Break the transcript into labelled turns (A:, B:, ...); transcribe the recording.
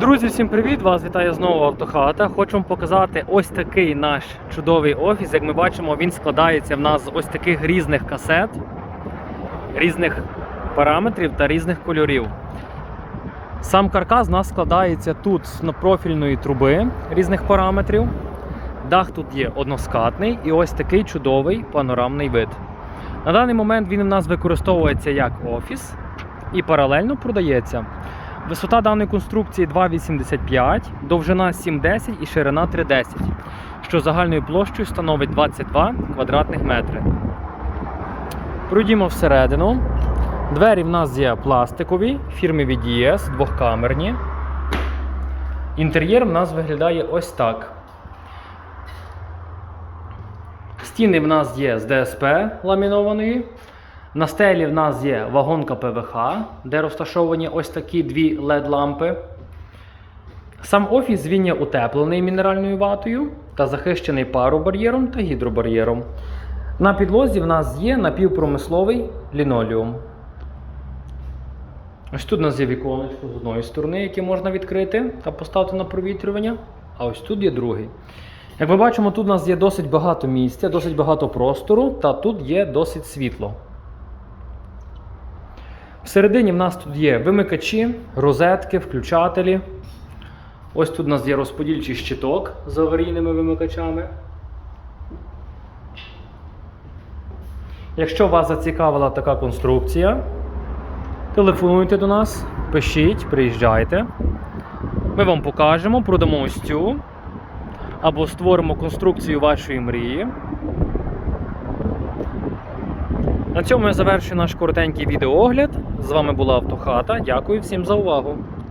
A: Друзі, всім привіт! Вас вітає знову Автохата. Хочу вам показати ось такий наш чудовий офіс. Як ми бачимо, він складається в нас з ось таких різних касет, різних параметрів та різних кольорів. Сам каркас у нас складається тут з профільної труби різних параметрів. Дах тут є односкатний і ось такий чудовий панорамний вид. На даний момент він у нас використовується як офіс і паралельно продається. Висота даної конструкції 2,85, довжина 7,10 і ширина 3,10, що загальною площею становить 22 квадратних метри. Пройдімо всередину. Двері в нас є пластикові, фірми VDS, двохкамерні. Інтер'єр в нас виглядає ось так. Стіни в нас є з ДСП ламінованої. На стелі в нас є вагонка ПВХ, де розташовані ось такі дві LED-лампи. Сам офіс він є утеплений мінеральною ватою та захищений паробар'єром та гідробар'єром. На підлозі в нас є напівпромисловий лінолеум. Ось тут у нас є віконечко з одної сторони, яке можна відкрити та поставити на провітрювання. А ось тут є другий. Як ми бачимо, тут у нас є досить багато місця, досить багато простору, та тут є досить світло. Всередині в нас тут є вимикачі, розетки, включателі. Ось тут у нас є розподільчий щиток з аварійними вимикачами. Якщо вас зацікавила така конструкція, телефонуйте до нас, пишіть, приїжджайте. Ми вам покажемо, продамо ось цю або створимо конструкцію вашої мрії. На цьому я завершую наш коротенький відеоогляд. З вами була Автохата. Дякую всім за увагу.